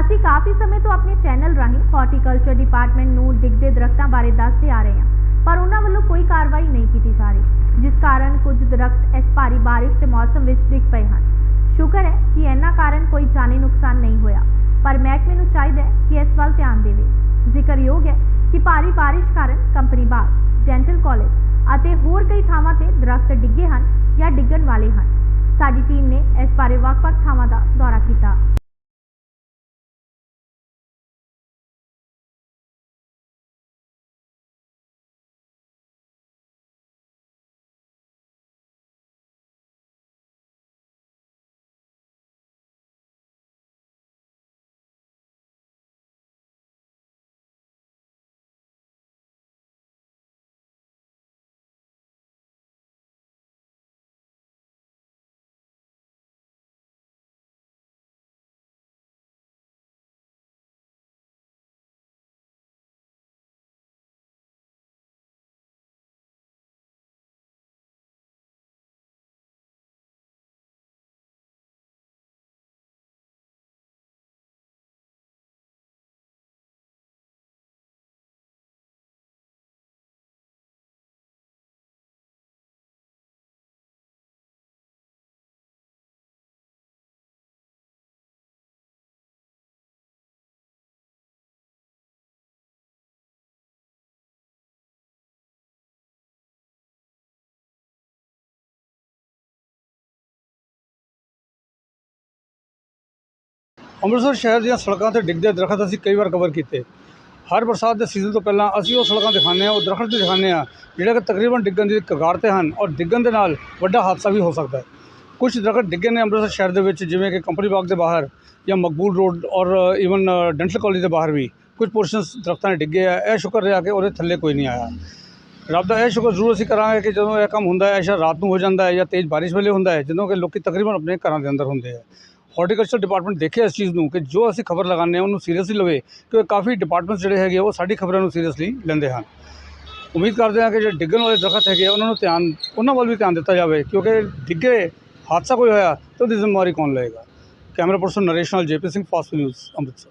ਅਸੀਂ ਕਾਫੀ ਸਮੇਂ ਤੋਂ ਆਪਣੇ ਚੈਨਲ ਰਾਹੀਂ ਹਾਰਟੀਕਲਚਰ ਡਿਪਾਰਟਮੈਂਟ ਨੂੰ ਡਿੱਗਦੇ ਦਰਖਤਾਂ ਬਾਰੇ ਦੱਸਦੇ ਆ ਰਹੇ ਹਾਂ, ਪਰ ਉਹਨਾਂ ਵੱਲੋਂ ਕੋਈ ਕਾਰਵਾਈ ਨਹੀਂ ਕੀਤੀ ਜਾ ਰਹੀ, ਜਿਸ ਕਾਰਨ ਕੁਝ ਦਰਖਤ ਇਸ ਭਾਰੀ ਬਾਰਿਸ਼ ਦੇ ਮੌਸਮ ਵਿੱਚ ਡਿੱਗ ਪਏ ਹਨ। ਸ਼ੁਕਰ ਹੈ ਕਿ ਇਹਨਾਂ ਕਾਰਨ ਕੋਈ ਜਾਨੀ ਨੁਕਸਾਨ ਨਹੀਂ ਹੋਇਆ, ਪਰ ਮਹਿਕਮੇ ਨੂੰ ਚਾਹੀਦਾ ਹੈ ਕਿ ਇਸ ਵੱਲ ਧਿਆਨ ਦੇਵੇ। ਜ਼ਿਕਰਯੋਗ ਹੈ ਕਿ ਭਾਰੀ ਬਾਰਿਸ਼ ਕਾਰਨ ਕੰਪਨੀ ਬਾਗ, ਡੈਂਟਲ ਕਾਲਜ ਅਤੇ ਹੋਰ ਕਈ ਥਾਵਾਂ ਤੇ ਦਰਖਤ ਡਿੱਗੇ ਹਨ ਜਾਂ ਡਿੱਗਣ ਵਾਲੇ ਹਨ। ਸਾਡੀ ਟੀਮ ਨੇ ਇਸ ਬਾਰੇ ਵੱਖ-ਵੱਖ ਥਾਵਾਂ ਦਾ ਦੌਰਾ ਕੀਤਾ। ਅੰਮ੍ਰਿਤਸਰ ਸ਼ਹਿਰ ਦੀਆਂ ਸੜਕਾਂ ਤੇ ਡਿੱਗਦੇ ਦਰਖਤ ਅਸੀਂ ਕਈ ਵਾਰ ਕਵਰ ਕੀਤੇ। ਹਰ ਬਰਸਾਤ ਦੇ ਸੀਜ਼ਨ ਤੋਂ ਪਹਿਲਾਂ ਅਸੀਂ ਉਹ ਸੜਕਾਂ ਦਿਖਾਉਂਦੇ ਹਾਂ, ਉਹ ਦਰਖਤ ਵੀ ਦਿਖਾਉਂਦੇ ਹਾਂ, ਜਿਹੜੇ ਕਿ ਤਕਰੀਬਨ ਡਿੱਗਣ ਦੀ ਕਗਾਰ ਤੇ ਹਨ ਔਰ ਡਿੱਗਣ ਦੇ ਨਾਲ ਵੱਡਾ ਹਾਦਸਾ ਵੀ ਹੋ ਸਕਦਾ ਹੈ। ਕੁਝ ਦਰਖਤ ਡਿੱਗੇ ਨੇ ਅੰਮ੍ਰਿਤਸਰ ਸ਼ਹਿਰ ਦੇ ਵਿੱਚ, ਜਿਵੇਂ ਕਿ ਕੰਪਨੀ ਬਾਗ ਦੇ ਬਾਹਰ ਜਾਂ ਮਕਬੂਲ ਰੋਡ ਔਰ ਈਵਨ ਡੈਂਟਲ ਕਾਲਜ ਦੇ ਬਾਹਰ ਵੀ ਕੁਝ ਪੋਰਸ਼ਨਸ ਦਰਖਤਾਂ ਨੇ ਡਿੱਗੇ ਆ। ਇਹ ਸ਼ੁਕਰ ਰਿਹਾ ਕਿ ਉਹਦੇ ਥੱਲੇ ਕੋਈ ਨਹੀਂ ਆਇਆ। ਰੱਬ ਦਾ ਇਹ ਸ਼ੁਕਰ ਜ਼ਰੂਰ ਅਸੀਂ ਕਰਾਂਗੇ ਕਿ ਜਦੋਂ ਇਹ ਕੰਮ ਹੁੰਦਾ ਹੈ, ਇਹ ਸ਼ਾਇਦ ਰਾਤ ਨੂੰ ਹੋ ਜਾਂਦਾ ਹੈ ਜਾਂ ਤੇਜ਼ ਬਾਰਿਸ਼ ਵੇਲੇ ਹੁੰਦਾ ਹੈ, ਜਦੋਂ ਕਿ ਲੋਕੀ ਤਕਰੀਬਨ ਆਪਣੇ ਘਰਾਂ ਦੇ ਅੰਦਰ ਹੁੰਦੇ ਆ। ਹਾਰਟੀਕਲਚਰ ਡਿਪਾਰਟਮੈਂਟ ਦੇਖੇ ਇਸ ਚੀਜ਼ ਨੂੰ ਕਿ ਜੋ ਅਸੀਂ ਖਬਰ ਲਗਾਉਂਦੇ ਹਾਂ ਉਹਨੂੰ ਸੀਰੀਅਸਲੀ ਲਵੇ ਕਿਉਂਕਿ ਕਾਫੀ ਡਿਪਾਰਟਮੈਂਟਸ ਜਿਹੜੇ ਹੈਗੇ ਆ, ਉਹ ਸਾਡੀ ਖਬਰਾਂ ਨੂੰ ਸੀਰੀਅਸਲੀ ਲੈਂਦੇ ਹਨ। ਉਮੀਦ ਕਰਦੇ ਹਾਂ ਕਿ ਜਿਹੜੇ ਡਿੱਗਣ ਵਾਲੇ ਦਰਖਤ ਹੈਗੇ ਆ, ਉਹਨਾਂ ਨੂੰ ਧਿਆਨ ਉਹਨਾਂ ਵੱਲ ਵੀ ਧਿਆਨ ਦਿੱਤਾ ਜਾਵੇ ਕਿਉਂਕਿ ਡਿੱਗੇ ਹਾਦਸਾ ਕੋਈ ਹੋਇਆ ਤਾਂ ਉਹਦੀ ਜ਼ਿੰਮੇਵਾਰੀ ਕੌਣ ਲਏਗਾ? ਕੈਮਰਾ ਪਰਸਨ ਨਰੇਸ਼ ਨਾਲ JP Singh fast news Amritsar.